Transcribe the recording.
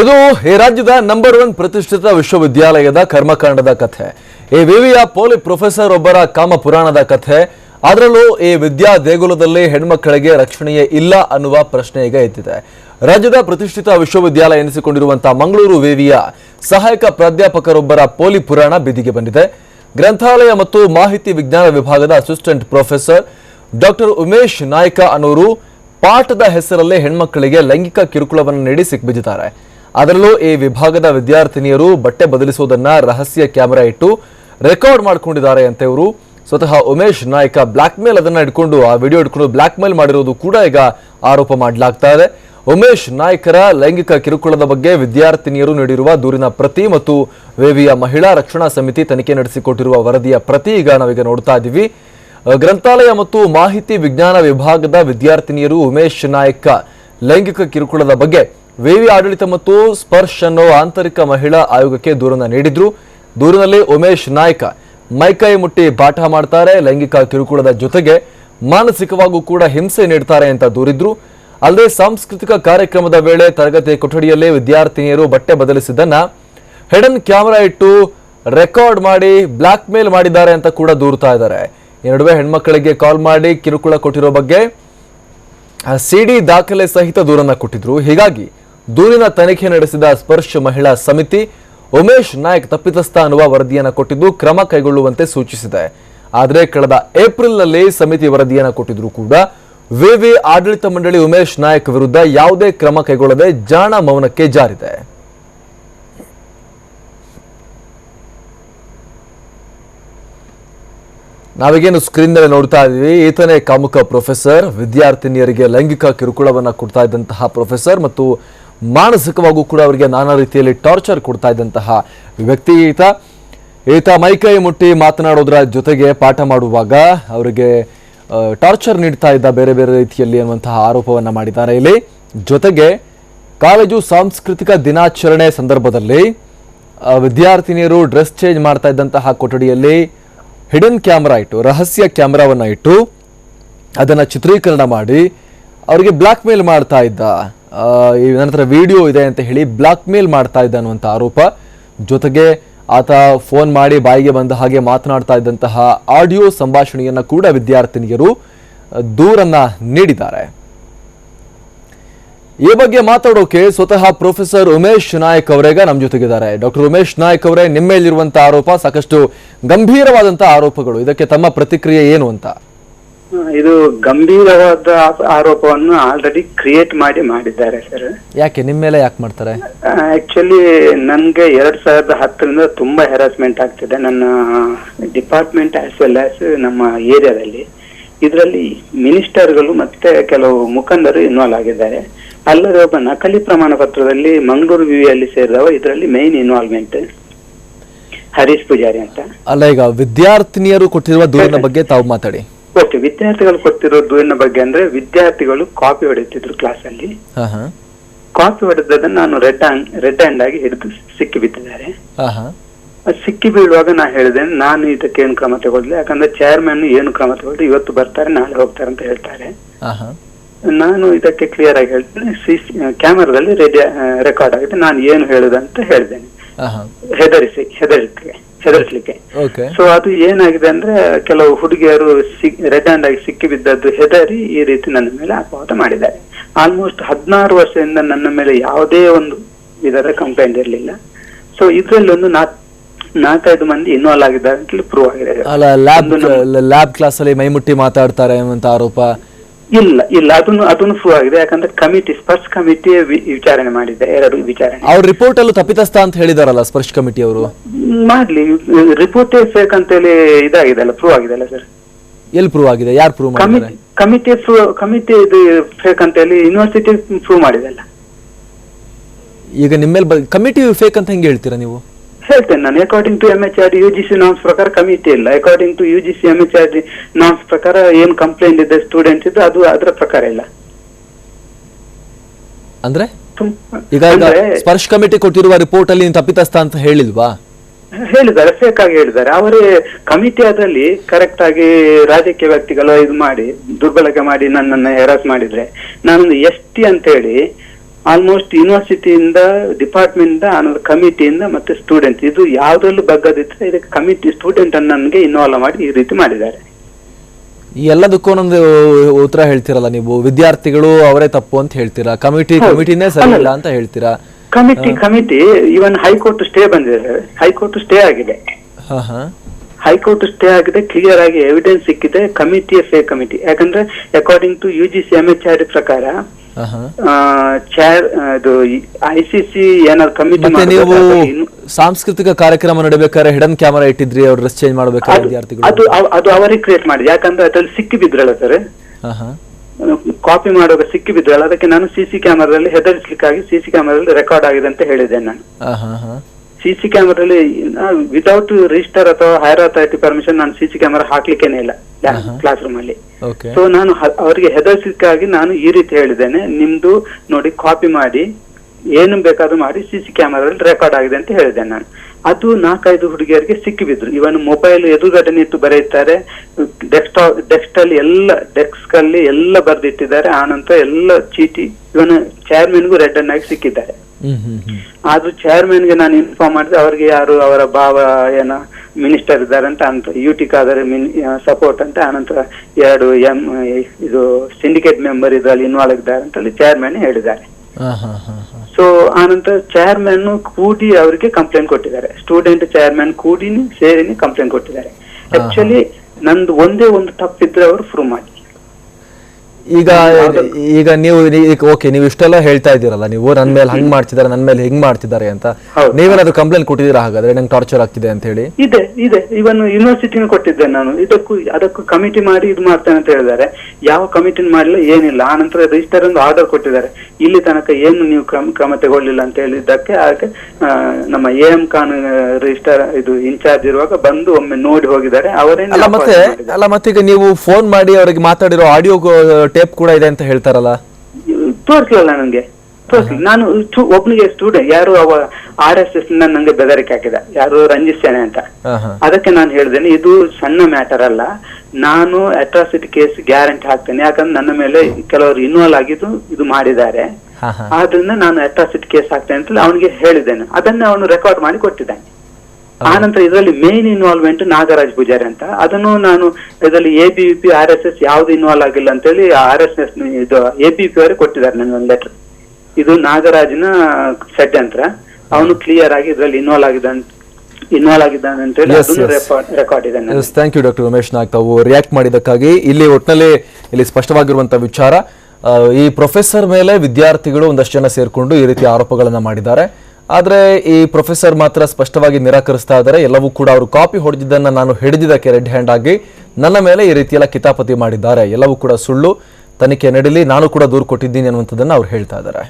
ಇದು ಈ ರಾಜ್ಯದ ನಂಬರ್ ಒನ್ ಪ್ರತಿಷ್ಠಿತ ವಿಶ್ವವಿದ್ಯಾಲಯದ ಕರ್ಮಕಾಂಡದ ಕಥೆ. ಈ ವಿವಿಯ ಪೋಲಿ ಪ್ರೊಫೆಸರ್ ಒಬ್ಬರ ಕಾಮ ಪುರಾಣದ ಕಥೆ. ಅದರಲ್ಲೂ ಈ ವಿದ್ಯಾ ದೇಗುಲದಲ್ಲಿ ಹೆಣ್ಮಕ್ಕಳಿಗೆ ರಕ್ಷಣೆಯೇ ಇಲ್ಲ ಅನ್ನುವ ಪ್ರಶ್ನೆ ಈಗ ಎತ್ತಿದೆ. ರಾಜ್ಯದ ಪ್ರತಿಷ್ಠಿತ ವಿಶ್ವವಿದ್ಯಾಲಯ ಎನಿಸಿಕೊಂಡಿರುವಂತಹ ಮಂಗಳೂರು ವಿವಿಯ ಸಹಾಯಕ ಪ್ರಾಧ್ಯಾಪಕರೊಬ್ಬರ ಪೋಲಿ ಪುರಾಣ ಬೀದಿಗೆ ಬಂದಿದೆ. ಗ್ರಂಥಾಲಯ ಮತ್ತು ಮಾಹಿತಿ ವಿಜ್ಞಾನ ವಿಭಾಗದ assistant professor doctor Umesh Naik ಅನ್ನೋರು ಪಾಠದ ಹೆಸರಲ್ಲೇ ಹೆಣ್ಮಕ್ಕಳಿಗೆ ಲೈಂಗಿಕ ಕಿರುಕುಳವನ್ನು ನೀಡಿ ಸಿಕ್ಬಿದ್ದಿದ್ದಾರೆ. ಅದರಲ್ಲೂ ಈ ವಿಭಾಗದ ವಿದ್ಯಾರ್ಥಿನಿಯರು ಬಟ್ಟೆ ಬದಲಿಸುವುದನ್ನ ರಹಸ್ಯ ಕ್ಯಾಮೆರಾ ಇಟ್ಟು ರೆಕಾರ್ಡ್ ಮಾಡ್ಕೊಂಡಿದ್ದಾರೆ ಅಂತ ಇವರು. ಸ್ವತಃ ಉಮೇಶ್ ನಾಯ್ಕ ಬ್ಲಾಕ್ ಮೇಲ್ ಅದನ್ನ ಇಟ್ಕೊಂಡು ಆ ವಿಡಿಯೋ ಇಟ್ಕೊಂಡು ಬ್ಲಾಕ್ ಮೇಲ್ ಮಾಡಿರೋದು ಕೂಡ ಈಗ ಆರೋಪ ಮಾಡಲಾಗ್ತಾ ಇದೆ. ಉಮೇಶ್ ನಾಯ್ಕರ ಲೈಂಗಿಕ ಕಿರುಕುಳದ ಬಗ್ಗೆ ವಿದ್ಯಾರ್ಥಿನಿಯರು ನೀಡಿರುವ ದೂರಿನ ಪ್ರತಿ ಮತ್ತು ವೇವಿಯ ಮಹಿಳಾ ರಕ್ಷಣಾ ಸಮಿತಿ ತನಿಖೆ ನಡೆಸಿಕೊಟ್ಟಿರುವ ವರದಿಯ ಪ್ರತಿ ಈಗ ನಾವೀಗ ನೋಡ್ತಾ ಇದ್ದೀವಿ. ಗ್ರಂಥಾಲಯ ಮತ್ತು ಮಾಹಿತಿ ವಿಜ್ಞಾನ ವಿಭಾಗದ ವಿದ್ಯಾರ್ಥಿನಿಯರು ಉಮೇಶ್ ನಾಯ್ಕ ಲೈಂಗಿಕ ಕಿರುಕುಳದ ಬಗ್ಗೆ ವಿವಿ ಆಡಳಿತ ಮತ್ತು ಸ್ಪರ್ಶ್ ಅನ್ನೋ ಆಂತರಿಕ ಮಹಿಳಾ ಆಯೋಗಕ್ಕೆ ದೂರನ್ನ ನೀಡಿದ್ರು. ದೂರಿನಲ್ಲಿ ಉಮೇಶ್ ನಾಯ್ಕ ಮೈಕೈ ಮುಟ್ಟಿ ಪಾಠ ಮಾಡ್ತಾರೆ. ಲೈಂಗಿಕ ಕಿರುಕುಳದ ಜೊತೆಗೆ ಮಾನಸಿಕವಾಗೂ ಕೂಡ ಹಿಂಸೆ ನೀಡ್ತಾರೆ ಅಂತ ದೂರಿದ್ರು. ಅಲ್ಲದೆ ಸಾಂಸ್ಕೃತಿಕ ಕಾರ್ಯಕ್ರಮದ ವೇಳೆ ತರಗತಿ ಕೊಠಡಿಯಲ್ಲೇ ವಿದ್ಯಾರ್ಥಿನಿಯರು ಬಟ್ಟೆ ಬದಲಿಸಿದ್ದನ್ನ ಹೆಡನ್ ಕ್ಯಾಮೆರಾ ಇಟ್ಟು ರೆಕಾರ್ಡ್ ಮಾಡಿ ಬ್ಲಾಕ್ ಮೇಲ್ ಮಾಡಿದ್ದಾರೆ ಅಂತ ಕೂಡ ದೂರ್ತಾ ಇದ್ದಾರೆ. ಈ ನಡುವೆ ಹೆಣ್ಮಕ್ಕಳಿಗೆ ಕಾಲ್ ಮಾಡಿ ಕಿರುಕುಳ ಕೊಟ್ಟಿರೋ ಬಗ್ಗೆ ಸಿಡಿ ದಾಖಲೆ ಸಹಿತ ದೂರನ್ನ ಕೊಟ್ಟಿದ್ರು. ಹೀಗಾಗಿ ದೂರಿನ ತನಿಖೆ ನಡೆಸಿದ ಸ್ಪರ್ಶ ಮಹಿಳಾ ಸಮಿತಿ, ಉಮೇಶ್ ನಾಯಕ್ ತಪ್ಪಿತಸ್ಥ ಅನ್ನುವ ವರದಿಯನ್ನು ಕೊಟ್ಟಿದ್ದು ಕ್ರಮ ಕೈಗೊಳ್ಳುವಂತೆ ಸೂಚಿಸಿದೆ. ಆದರೆ ಕಳೆದ ಏಪ್ರಿಲ್ನಲ್ಲಿ ಸಮಿತಿ ವರದಿಯನ್ನು ಕೊಟ್ಟಿದ್ರು ಕೂಡ ವಿವಿ ಆಡಳಿತ ಮಂಡಳಿ ಉಮೇಶ್ ನಾಯಕ್ ವಿರುದ್ಧ ಯಾವುದೇ ಕ್ರಮ ಕೈಗೊಳ್ಳದೆ ಜಾಣ ಮೌನಕ್ಕೆ ಜಾರಿದೆ. ನಾವೀಗೇನು ಸ್ಕ್ರೀನ್ ಮೇಲೆ ನೋಡ್ತಾ ಇದೀವಿ ಈತನೇ ಕಾಮುಕ ಪ್ರೊಫೆಸರ್, ವಿದ್ಯಾರ್ಥಿನಿಯರಿಗೆ ಲೈಂಗಿಕ ಕಿರುಕುಳವನ್ನು ಕೊಡ್ತಾ ಇದ್ದಂತಹ ಪ್ರೊಫೆಸರ್ ಮತ್ತು ಮಾನಸಿಕವಾಗೂ ಕೂಡ ಅವರಿಗೆ ನಾನಾ ರೀತಿಯಲ್ಲಿ ಟಾರ್ಚರ್ ಕೊಡ್ತಾ ಇದ್ದಂತಹ ವ್ಯಕ್ತಿ ಈತ. ಈತ ಮೈಕೈ ಮುಟ್ಟಿ ಮಾತನಾಡೋದ್ರ ಜೊತೆಗೆ ಪಾಠ ಮಾಡುವಾಗ ಅವರಿಗೆ ಟಾರ್ಚರ್ ನೀಡ್ತಾ ಇದ್ದ ಬೇರೆ ಬೇರೆ ರೀತಿಯಲ್ಲಿ ಅನ್ನುವಂತಹ ಆರೋಪವನ್ನು ಮಾಡಿದ್ದಾರೆ. ಇಲ್ಲಿ ಜೊತೆಗೆ ಕಾಲೇಜು ಸಾಂಸ್ಕೃತಿಕ ದಿನಾಚರಣೆ ಸಂದರ್ಭದಲ್ಲಿ ವಿದ್ಯಾರ್ಥಿನಿಯರು ಡ್ರೆಸ್ ಚೇಂಜ್ ಮಾಡ್ತಾ ಇದ್ದಂತಹ ಕೊಠಡಿಯಲ್ಲಿ ಹಿಡನ್ ಕ್ಯಾಮ್ರಾ ಇಟ್ಟು, ರಹಸ್ಯ ಕ್ಯಾಮ್ರಾವನ್ನು ಇಟ್ಟು ಅದನ್ನು ಚಿತ್ರೀಕರಣ ಮಾಡಿ ಅವರಿಗೆ ಬ್ಲ್ಯಾಕ್ ಮೇಲ್ ಮಾಡ್ತಾ ಇದ್ದ ಆ, ಈ ನಂತರ ವಿಡಿಯೋ ಇದೆ ಅಂತ ಹೇಳಿ ಬ್ಲಾಕ್ ಮೇಲ್ ಮಾಡ್ತಾ ಇದ್ದ ಅನ್ನುವಂಥ ಆರೋಪ. ಜೊತೆಗೆ ಆತ ಫೋನ್ ಮಾಡಿ ಬಾಯಿಗೆ ಬಂದ ಹಾಗೆ ಮಾತನಾಡ್ತಾ ಇದ್ದಂತಹ ಆಡಿಯೋ ಸಂಭಾಷಣೆಯನ್ನ ಕೂಡ ವಿದ್ಯಾರ್ಥಿನಿಯರು ದೂರನ್ನ ನೀಡಿದ್ದಾರೆ. ಈ ಬಗ್ಗೆ ಮಾತಾಡೋಕೆ ಸ್ವತಃ ಪ್ರೊಫೆಸರ್ ಉಮೇಶ್ ನಾಯಕ್ ಅವರೇಗ ನಮ್ಮ ಜೊತೆಗಿದ್ದಾರೆ. ಡಾಕ್ಟರ್ ಉಮೇಶ್ ನಾಯಕ್ ಅವರೇ ನಿಮ್ಮ ಮೇಲಿರುವಂತಹ ಆರೋಪ ಸಾಕಷ್ಟು ಗಂಭೀರವಾದಂತಹ ಆರೋಪಗಳು. ಇದಕ್ಕೆ ತಮ್ಮ ಪ್ರತಿಕ್ರಿಯೆ ಏನು ಅಂತ? ಇದು ಗಂಭೀರವಾದ ಆರೋಪವನ್ನು ಆಲ್ರೆಡಿ ಕ್ರಿಯೇಟ್ ಮಾಡಿ ಮಾಡಿದ್ದಾರೆ ಸರ್ ಯಾಕೆ? ನಿಮ್ಮ ಮೇಲೆ ಯಾಕೆ ಮಾಡ್ತಾರೆ? ಆಕ್ಚುಲಿ ನನ್ಗೆ ಎರಡ್ ಸಾವಿರದ ಹತ್ತರಿಂದ ತುಂಬಾ ಹೆರಾಸ್ಮೆಂಟ್ ಆಗ್ತಿದೆ. ನನ್ನ ಡಿಪಾರ್ಟ್ಮೆಂಟ್ ಆಸ್ ವೆಲ್ ಆಸ್ ನಮ್ಮ ಏರಿಯಾದಲ್ಲಿ. ಇದರಲ್ಲಿ ಮಿನಿಸ್ಟರ್ಗಳು ಮತ್ತೆ ಕೆಲವು ಮುಖಂಡರು ಇನ್ವಾಲ್ವ್ ಆಗಿದ್ದಾರೆ. ಅಲ್ಲದೆ ಒಬ್ಬ ನಕಲಿ ಪ್ರಮಾಣ ಪತ್ರದಲ್ಲಿ ಮಂಗಳೂರು ವಿವಿಯಲ್ಲಿ ಸೇರಿದವ ಇದರಲ್ಲಿ ಮೇನ್ ಇನ್ವಾಲ್ವ್ಮೆಂಟ್ ಹರೀಶ್ ಪೂಜಾರಿ ಅಂತ. ಅಲ್ಲ ಈಗ ವಿದ್ಯಾರ್ಥಿನಿಯರು ಕೊಟ್ಟಿರುವ ದೂರಿನ ಬಗ್ಗೆ ತಾವು ಮಾತಾಡಿ. ಓಕೆ ವಿದ್ಯಾರ್ಥಿಗಳು ಕೊಟ್ಟಿರೋ ದೂರಿನ ಬಗ್ಗೆ ಅಂದ್ರೆ ವಿದ್ಯಾರ್ಥಿಗಳು ಕಾಪಿ ಹೊಡೆಯುತ್ತಿದ್ರು ಕ್ಲಾಸ್ ಅಲ್ಲಿ. ಕಾಪಿ ಹೊಡೆದದನ್ನ ನಾನು ರೆಡ್ ಹ್ಯಾಂಡ್ ರೆಡ್ ಹ್ಯಾಂಡ್ ಆಗಿ ಹಿಡಿದು ಸಿಕ್ಕಿ ಬಿದ್ದಿದ್ದಾರೆ ಸಿಕ್ಕಿ ಬೀಳುವಾಗ ನಾ ಹೇಳಿದೆ ನಾನು ಇದಕ್ಕೆ ಏನು ಕ್ರಮ ತಗೊಳ್ಳಿ ಯಾಕಂದ್ರೆ ಚೇರ್ಮನ್ ಏನು ಕ್ರಮ ತಗೊಳ್ಳಿ ಇವತ್ತು ಬರ್ತಾರೆ ನಾಳೆ ಹೋಗ್ತಾರೆ ಅಂತ ಹೇಳ್ತಾರೆ. ನಾನು ಇದಕ್ಕೆ ಕ್ಲಿಯರ್ ಆಗಿ ಹೇಳ್ತೇನೆ ಕ್ಯಾಮರಾದಲ್ಲಿ ರೆಡಿ ರೆಕಾರ್ಡ್ ಆಗಿದೆ ನಾನು ಏನು ಹೇಳುದಂತ ಹೇಳಿದ್ದೇನೆ ಹೆದರಿಸಿ ಹೆದರಿಕೆ. ಹೆದರಿಸ್ಲಿಕ್ಕೆ ಸೊ ಅದು ಏನಾಗಿದೆ ಅಂದ್ರೆ ಕೆಲವು ಹುಡುಗಿಯರು ರೆಡ್ ಹ್ಯಾಂಡ್ ಆಗಿ ಸಿಕ್ಕಿ ಬಿದ್ದದ್ದು ಹೆದರಿ ಈ ರೀತಿ ನನ್ನ ಮೇಲೆ ಅಪಘಾತ ಮಾಡಿದ್ದಾರೆ. ಆಲ್ಮೋಸ್ಟ್ ಹದಿನಾರು ವರ್ಷದಿಂದ ನನ್ನ ಮೇಲೆ ಯಾವುದೇ ಒಂದು ಇದರ ಕಂಪ್ಲೇಂಟ್ ಇರಲಿಲ್ಲ. ಸೊ ಇದ್ರಲ್ಲಿ ಒಂದು ನಾಲ್ಕು ನಾಲ್ಕೈದು ಮಂದಿ ಇನ್ವಾಲ್ವ್ ಆಗಿದ್ದಾರೆ ಅಂತ ಪ್ರೂವ್ ಆಗಿದೆ. ಲ್ಯಾಬ್ ಲ್ಯಾಬ್ ಕ್ಲಾಸ್ ಅಲ್ಲಿ ಮೈಮುಟ್ಟಿ ಮಾತಾಡ್ತಾರೆ ಅನ್ನುವಂತ ಆರೋಪ. ಇಲ್ಲ ಇಲ್ಲ ಅದನ್ನು ಅದನ್ನು ಫ್ರೂ ಆಗಿದೆ. ಯಾಕಂದ್ರೆ ಕಮಿಟಿ ಸ್ಪರ್ಶ್ ಕಮಿಟಿ ವಿಚಾರಣೆ ಮಾಡಿದೆ ಎರಡು ವಿಚಾರಣೆ. ಅವ್ರ ರಿಪೋರ್ಟ್ ಅಲ್ಲೂ ತಪ್ಪಿತಸ್ಥ ಅಂತ ಹೇಳಿದಾರಲ್ಲ ಸ್ಪರ್ಶ್ ಕಮಿಟಿ ಅವರು? ಮಾಡ್ಲಿ ರಿಪೋರ್ಟ್ ಫೇಕ್ ಅಂತೇಳಿ ಇದಾಗಿದೆ ಅಲ್ಲ ಪ್ರೂವ್ ಆಗಿದೆ ಅಲ್ಲ ಸರ್ ಎಲ್ಲಿ ಪ್ರೂವ್ ಆಗಿದೆ? ಯಾರು ಪ್ರೂವ್ ಮಾಡಿದ್ದಾರೆ? ಕಮಿಟಿ ಕಮಿಟಿ ಕಮಿಟಿ ಇದು ಫೇಕ್ ಅಂತ ಹೇಳಿ ಯೂನಿವರ್ಸಿಟಿ ಪ್ರೂವ್ ಮಾಡಿದೆ ಅಲ್ಲ. ಈಗ ನಿಮ್ಮ ಮೇಲೆ ಕಮಿಟಿ ಫೇಕ್ ಅಂತ ಹೆಂಗೆ ಹೇಳ್ತೀರಾ ನೀವು? ಹೇಳ್ತೇನೆ ನಾನು. According to M H R U G C norms ಪ್ರಕಾರ ಕಮಿಟಿ ಇಲ್ಲ. According to U G C M H R norms ಪ್ರಕಾರ ಏನ್ ಕಂಪ್ಲೇಂಟ್ ಇದೆ ಸ್ಟೂಡೆಂಟ್ ಇದ್ದು ಅದು ಅದರ ಪ್ರಕಾರ ಇಲ್ಲ. ಅಂದ್ರೆ? ಈಗ ಸ್ಪರ್ಶ್ ಕಮಿಟಿ ಕೊಟ್ಟಿರುವ ರಿಪೋರ್ಟ್ ಅಲ್ಲಿ ತಪ್ಪಿತಸ್ಥ ಅಂತ ಹೇಳಿಲ್ವಾ? ಹೇಳಿದ್ದಾರೆ ಫೇಕ್ ಆಗಿ ಹೇಳಿದ್ದಾರೆ. ಅವರೇ ಕಮಿಟಿ ಅದರಲ್ಲಿ ಕರೆಕ್ಟ್ ಆಗಿ ರಾಜಕೀಯ ವ್ಯಕ್ತಿಗಳು ಇದು ಮಾಡಿ ದುರ್ಬಳಕೆ ಮಾಡಿ ನನ್ನನ್ನು ಹೆರಾಸ್ ಮಾಡಿದ್ರೆ ನಾನೊಂದು ಎಸ್ ಟಿ ಅಂತ ಹೇಳಿ ಆಲ್ಮೋಸ್ಟ್ ಯೂನಿವರ್ಸಿಟಿಯಿಂದ ಡಿಪಾರ್ಟ್ಮೆಂಟ್ ಆಮೇಲೆ ಕಮಿಟಿಯಿಂದ ಮತ್ತೆ ಸ್ಟೂಡೆಂಟ್ ಇದು ಯಾವ್ದ್ರಲ್ಲೂ ಬಗ್ಗದಿದ್ರೆ ಇದಕ್ಕೆ ಕಮಿಟಿ ಸ್ಟೂಡೆಂಟ್ ಅನ್ನ ನನಗೆ ಇನ್ವಾಲ್ವ್ ಮಾಡಿ ಈ ರೀತಿ ಮಾಡಿದ್ದಾರೆ. ಈ ಎಲ್ಲದಕ್ಕೂ ಒಂದೊಂದು ಉತ್ತರ ಹೇಳ್ತೀರಲ್ಲ ನೀವು? ವಿದ್ಯಾರ್ಥಿಗಳು ಅವರೇ ತಪ್ಪು ಅಂತ ಹೇಳ್ತೀರಾ? ಕಮಿಟಿ ಕಮಿಟಿನೇ ಸರಿ ಇಲ್ಲ ಅಂತ ಹೇಳ್ತೀರಾ? Committee committee even high court stay ಬಂದಿದೆ. ಹೈಕೋರ್ಟ್ ಸ್ಟೇ ಆಗಿದೆ. ಹೈಕೋರ್ಟ್ ಸ್ಟೇ ಆಗಿದೆ ಕ್ಲಿಯರ್ ಆಗಿ ಎವಿಡೆನ್ಸ್ ಸಿಕ್ಕಿದೆ. ಕಮಿಟಿಯ ಫೇ ಕಮಿಟಿ ಯಾಕಂದ್ರೆ according to U G C M H R ಪ್ರಕಾರ ಚೇರ್ ಇದು ಐಸಿಸಿ ಏನಾದ್ರು ಕಮಿಟಿ ಮತ್ತೆ ನೀವು ಸಾಂಸ್ಕೃತಿಕ ಕಾರ್ಯಕ್ರಮ ನಡಬೇಕಾದ್ರೆ ಹಿಡನ್ ಕ್ಯಾಮರಾ ಇಟ್ಟಿದ್ರಿ ಅವ್ರ ಡ್ರೆಸ್ ಚೇಂಜ್ ಮಾಡ್ಬೇಕಾದ್ರೆ ವಿದ್ಯಾರ್ಥಿಗಳು ಅದು ಅವ್- ಅದು ಅವರೇ ಕ್ರಿಯೇಟ್ ಮಾಡಿದೆ ಯಾಕಂದ್ರೆ ಅದ್ರಲ್ಲಿ ಸಿಕ್ಕಿ ಬಿದ್ರಲ್ಲ ಸರ್ ಹಾ ಹಾ ಕಾಪಿ ಮಾಡುವಾಗ ಸಿಕ್ಕಿ ಬಿದ್ರಲ್ಲ. ಅದಕ್ಕೆ ನಾನು ಸಿಸಿ ಕ್ಯಾಮೆರಾದಲ್ಲಿ ಹೆದರಿಸ್ಲಿಕ್ಕಾಗಿ ಸಿಸಿ ಕ್ಯಾಮರಾದಲ್ಲಿ ರೆಕಾರ್ಡ್ ಆಗಿದೆ ಅಂತ ಹೇಳಿದೆ ನಾನು. ಹಾ ಹಾ ಹಾ ಸಿ ಸಿ ಕ್ಯಾಮರಲ್ಲಿ ವಿತೌಟ್ ರಿಜಿಸ್ಟರ್ ಅಥವಾ ಹೈರ್ ಅಥಾರಿಟಿ ಪರ್ಮಿಷನ್ ನಾನು ಸಿ ಸಿ ಕ್ಯಾಮರಾ ಹಾಕ್ಲಿಕ್ಕೇನೆ ಇಲ್ಲ ಕ್ಲಾಸ್ ರೂಮ್ ಅಲ್ಲಿ ಸೊ ನಾನು ಅವರಿಗೆ ಹೆದರ್ಸಿಕ್ಕಾಗಿ ನಾನು ಈ ರೀತಿ ಹೇಳಿದ್ದೇನೆ ನಿಮ್ದು ನೋಡಿ ಕಾಪಿ ಮಾಡಿ ಏನು ಬೇಕಾದ್ರೂ ಮಾಡಿ ಸಿ ಸಿ ಕ್ಯಾಮರಾದಲ್ಲಿ ರೆಕಾರ್ಡ್ ಆಗಿದೆ ಅಂತ ಹೇಳಿದೆ ನಾನು. ಅದು ನಾಲ್ಕೈದು ಹುಡುಗಿಯರಿಗೆ ಸಿಕ್ಕಿ ಬಿದ್ರು ಇವನು ಮೊಬೈಲ್ ಎದುರುಗಡೆ ನಿಂತು ಬರೆಯುತ್ತಾರೆ ಡೆಸ್ಕ್ಟಾಪ್ ಡೆಸ್ಕ್ ಅಲ್ಲಿ ಎಲ್ಲ ಡೆಸ್ಕ್ ಅಲ್ಲಿ ಎಲ್ಲ ಬರೆದಿಟ್ಟಿದ್ದಾರೆ ಆನಂತರ ಎಲ್ಲ ಚೀಟಿ ಇವನ ಚೇರ್ಮನ್ಗೂ ರೆಡ್ ಅನ್ನಾಗಿ ಸಿಕ್ಕಿದ್ದಾರೆ. ಆದ್ರೂ ಚೇರ್ಮನ್ಗೆ ನಾನು ಇನ್ಫಾರ್ಮ್ ಮಾಡಿದೆ ಅವ್ರಿಗೆ ಯಾರು ಅವರ ಭಾವ ಏನ ಮಿನಿಸ್ಟರ್ ಇದ್ದಾರೆ ಅಂತ ಅಂತ ಯು ಟಿ ಖಾದರ್ ಸಪೋರ್ಟ್ ಅಂತ ಆನಂತರ ಎರಡು ಎಂ ಇದು ಸಿಂಡಿಕೇಟ್ ಮೆಂಬರ್ ಇದರಲ್ಲಿ ಇನ್ವಾಲ್ವ್ ಇದ್ದಾರೆ ಅಂತ ಚೇರ್ಮನ್ ಹೇಳಿದ್ದಾರೆ. ಸೊ ಆನಂತರ ಚೇರ್ಮನ್ ಕೂಡಿ ಅವರಿಗೆ ಕಂಪ್ಲೇಂಟ್ ಕೊಟ್ಟಿದ್ದಾರೆ. ಸ್ಟೂಡೆಂಟ್ ಚೇರ್ಮನ್ ಕೂಡಿನಿ ಸೇರಿನಿ ಕಂಪ್ಲೇಂಟ್ ಕೊಟ್ಟಿದ್ದಾರೆ. ಆಕ್ಚುಲಿ ನಂದು ಒಂದೇ ಒಂದು ತಪ್ಪಿದ್ರೆ ಅವರು ಪ್ರೂವ್ ಮಾಡಿ. ಈಗ ಈಗ ನೀವು ಓಕೆ ನೀವು ಇಷ್ಟೆಲ್ಲ ಹೇಳ್ತಾ ಇದ್ದೀರಲ್ಲ ನೀವು ನನ್ ಮೇಲೆ ಹಂಗ್ ಮಾಡ್ತಿದ್ದಾರೆ ನನ್ನ ಮೇಲೆ ಹೆಂಗ್ ಮಾಡ್ತಿದ್ದಾರೆ ಅಂತ. ನೀವೇನಾದ್ರೂ ಕಂಪ್ಲೇಂಟ್ ಕೊಟ್ಟಿದ್ದೀರಾ ಹಾಗಾದ್ರೆ? ನಂಗೆ ಟಾರ್ಚರ್ ಆಗ್ತಿದೆ ಅಂತ ಹೇಳಿ. ಇದೆ ಇದೆ. ಇವನ್ ಯೂನಿವರ್ಸಿಟಿನ ಕೊಟ್ಟಿದ್ದೆ ನಾನು. ಇದಕ್ಕೂ ಅದಕ್ಕೂ ಕಮಿಟಿ ಮಾಡಿ ಇದು ಮಾಡ್ತೇನೆ ಅಂತ ಹೇಳಿದ್ದಾರೆ. ಯಾವ ಕಮಿಟಿನ ಮಾಡಿಲ್ಲ ಏನಿಲ್ಲ. ಆ ನಂತರ ರಿಜಿಸ್ಟರ್ ಒಂದು ಆರ್ಡರ್ ಕೊಟ್ಟಿದ್ದಾರೆ. ಇಲ್ಲಿ ತನಕ ಏನು ನೀವು ಕ್ರಮ ಕ್ರಮ ತಗೊಳ್ಳಿಲ್ಲ ಅಂತ ಹೇಳಿದ್ದಕ್ಕೆ ಹಾಗೆ ನಮ್ಮ ಎ ಎಂ ಖಾನ್ ರಿಜಿಸ್ಟರ್ ಇದು ಇನ್ಚಾರ್ಜ್ ಇರುವಾಗ ಬಂದು ಒಮ್ಮೆ ನೋಡಿ ಹೋಗಿದ್ದಾರೆ. ಅವರೇ ಅಲ್ಲ ಮತ್ತೆ ಅಲ್ಲ ಮತ್ತೆ ಈಗ ನೀವು ಫೋನ್ ಮಾಡಿ ಅವರಿಗೆ ಮಾತಾಡಿರೋ ಆಡಿಯೋ ಟೇಪ್ ಕೂಡ ಇದೆ ಅಂತ ಹೇಳ್ತಾರಲ್ಲ? ತೋರಿಸ್ಲಲ್ಲ ನನಗೆ ತೋರಿಸ್ಲಿ ನಾನು ಒಬ್ನಿಗೆ ಸ್ಟೂಡೆಂಟ್ ಯಾರು ಅವ ಆರ್ ಎಸ್ ಎಸ್ ನಂಗೆ ಬೆದರಿಕೆ ಹಾಕಿದ. ಯಾರು ರಂಜಿತ್ ಸೇನೆ ಅಂತ. ಅದಕ್ಕೆ ನಾನು ಹೇಳಿದ್ದೇನೆ ಇದು ಸಣ್ಣ ಮ್ಯಾಟರ್ ಅಲ್ಲ. ನಾನು ಅಟ್ರಾಸಿಟಿ ಕೇಸ್ ಗ್ಯಾರಂಟಿ ಹಾಕ್ತೇನೆ. ಯಾಕಂದ್ರೆ ನನ್ನ ಮೇಲೆ ಕೆಲವರು ಇನ್ವಾಲ್ವ್ ಆಗಿದ್ದು ಇದು ಮಾಡಿದ್ದಾರೆ. ಆದ್ರಿಂದ ನಾನು ಅಟ್ರಾಸಿಟಿ ಕೇಸ್ ಹಾಕ್ತೇನೆ ಅಂತ ಅವನಿಗೆ ಹೇಳಿದ್ದೇನೆ. ಅದನ್ನ ಅವನು ರೆಕಾರ್ಡ್ ಮಾಡಿ ಕೊಟ್ಟಿದ್ದಾನೆ. ಆನಂತರ ಇದರಲ್ಲಿ ಮೇನ್ ಇನ್ವಾಲ್ವ್ಮೆಂಟ್ ನಾಗರಾಜ್ ಪೂಜಾರಿ ಅಂತ. ಅದನ್ನು ನಾನು ಇದರಲ್ಲಿ A B P R S S ಯಾವ್ದು ಇನ್ವಾಲ್ವ್ ಆಗಿಲ್ಲ ಅಂತ ಹೇಳಿ ಆರ್ ಎಸ್ ಎಸ್ ಇದು ಎ ಬಿ ಪಿ ಅವರೇ ಕೊಟ್ಟಿದ್ದಾರೆ ನನಗೆ ಒಂದು ಲೆಟರ್ ಇದು ನಾಗರಾಜ್ನ ಷಡ್ಯಂತ್ರ ಅವನು ಕ್ಲಿಯರ್ ಆಗಿ ಇದರಲ್ಲಿ ಇನ್ವಾಲ್ವ್ ಆಗಿದ್ದಾನೆ. Thank you doctor Umesh Nag ತಾವು ರಿಯಾಕ್ಟ್ ಮಾಡಿದ್ದಕ್ಕಾಗಿ ಇಲ್ಲಿ ಒಟ್ಟಿನಲ್ಲಿ ಇಲ್ಲಿ ಸ್ಪಷ್ಟವಾಗಿರುವಂತ ವಿಚಾರ. ಆ, ಈ ಪ್ರೊಫೆಸರ್ ಮೇಲೆ ವಿದ್ಯಾರ್ಥಿಗಳು ಒಂದಷ್ಟು ಜನ ಸೇರ್ಕೊಂಡು ಈ ರೀತಿ ಆರೋಪಗಳನ್ನ ಮಾಡಿದ್ದಾರೆ. ಆದ್ರೆ ಈ ಪ್ರೊಫೆಸರ್ ಮಾತ್ರ ಸ್ಪಷ್ಟವಾಗಿ ನಿರಾಕರಿಸ್ತಾ ಇದ್ದಾರೆ. ಎಲ್ಲವೂ ಕೂಡ ಅವರು ಕಾಪಿ ಹೊಡೆದಿದ್ದನ್ನು ನಾನು ಹಿಡಿದಿದ್ದಕ್ಕೆ ರೆಡ್ ಹ್ಯಾಂಡ್ ಆಗಿ ನನ್ನ ಮೇಲೆ ಈ ರೀತಿಯೆಲ್ಲ ಕಿತಾಪತಿ ಮಾಡಿದ್ದಾರೆ. ಎಲ್ಲವೂ ಕೂಡ ಸುಳ್ಳು. ತನಿಖೆ ನಡೀಲಿ. ನಾನು ಕೂಡ ದೂರು ಕೊಟ್ಟಿದ್ದೀನಿ ಅನ್ನುವಂಥದ್ದನ್ನು ಅವ್ರು ಹೇಳ್ತಾ ಇದ್ದಾರೆ.